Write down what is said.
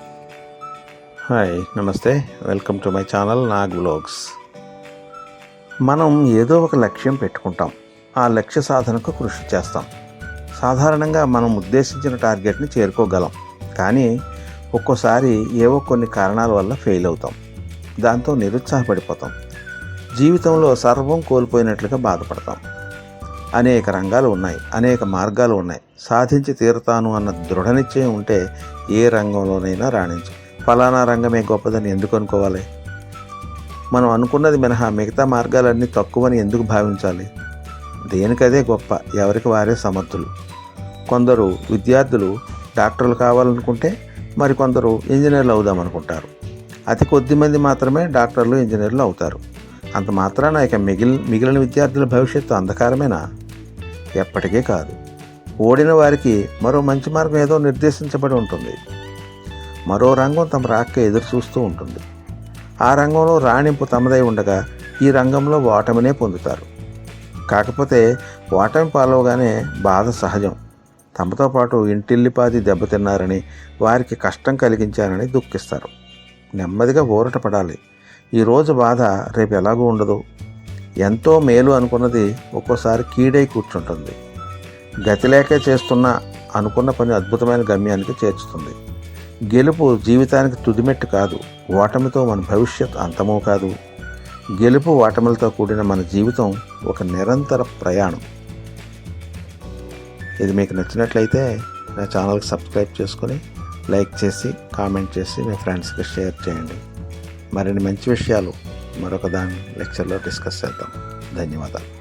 Hi నమస్తే. Welcome to my channel Nag blogs మనం ఏదో ఒక లక్ష్యం పెట్టుకుంటాం. ఆ లక్ష్య సాధనకు కృషి చేస్తాం. సాధారణంగా మనం ఉద్దేశించిన టార్గెట్ని చేరుకోగలం. కానీ ఒక్కోసారి ఏవో కొన్ని కారణాల వల్ల ఫెయిల్ అవుతాం. దాంతో నిరుత్సాహపడిపోతాం. జీవితంలో సర్వం కోల్పోయినట్లుగా బాధపడతాం. అనేక రంగాలు ఉన్నాయి అనేక మార్గాలు ఉన్నాయి. సాధించి తీరుతాను అన్న దృఢ నిశ్చయం ఉంటే ఏ రంగంలోనైనా రాణించు. ఫలానా రంగమే గొప్పదని ఎందుకు అనుకోవాలి? మనం అనుకున్నది మినహా మిగతా మార్గాలన్నీ తక్కువని ఎందుకు భావించాలి? దేనికదే గొప్ప ఎవరికి వారే సమర్థులు. కొందరు విద్యార్థులు డాక్టర్లు కావాలనుకుంటే మరికొందరు ఇంజనీర్లు అవుదాం అనుకుంటారు అతి కొద్ది మంది మాత్రమే డాక్టర్లు ఇంజనీర్లు అవుతారు. అంత మాత్రాన ఇక మిగిలిన మిగిలిన విద్యార్థుల భవిష్యత్తు అంధకారమేనా? ఎప్పటికీ కాదు. ఓడిన వారికి మరో మంచి మార్గం ఏదో నిర్దేశించబడి ఉంటుంది. మరో రంగం తమ రాక ఎదురు చూస్తూ ఉంటుంది. ఆ రంగంలో రాణింపు తమదై ఉండగా ఈ రంగంలో ఓటమినే పొందుతారు. కాకపోతే ఓటమి పాలవగానే బాధ సహజం. తమతో పాటు ఇంటిల్లిపాది దెబ్బతిన్నారని వారికి కష్టం కలిగించారని దుఃఖిస్తారు. నెమ్మదిగా ఊరట పడాలి. ఈరోజు బాధ రేపు ఎలాగూ ఉండదు. ఎంతో మేలు అనుకున్నది ఒక్కోసారి కీడై కూర్చుంటుంది. గతిలేకే చేస్తున్న అనుకున్న పని అద్భుతమైన గమ్యానికి చేర్చుతుంది. గెలుపు జీవితానికి తుదిమెట్టు కాదు ఓటమితో మన భవిష్యత్ అంతమూ కాదు. గెలుపు ఓటములతో కూడిన మన జీవితం ఒక నిరంతర ప్రయాణం. ఇది మీకు నచ్చినట్లయితే నా ఛానల్కి సబ్స్క్రైబ్ చేసుకొని లైక్ చేసి కామెంట్ చేసి మీ ఫ్రెండ్స్కి షేర్ చేయండి. మరిన్ని మంచి విషయాలు మరొక దాని లెక్చర్లో డిస్కస్ చేద్దాం. ధన్యవాదాలు.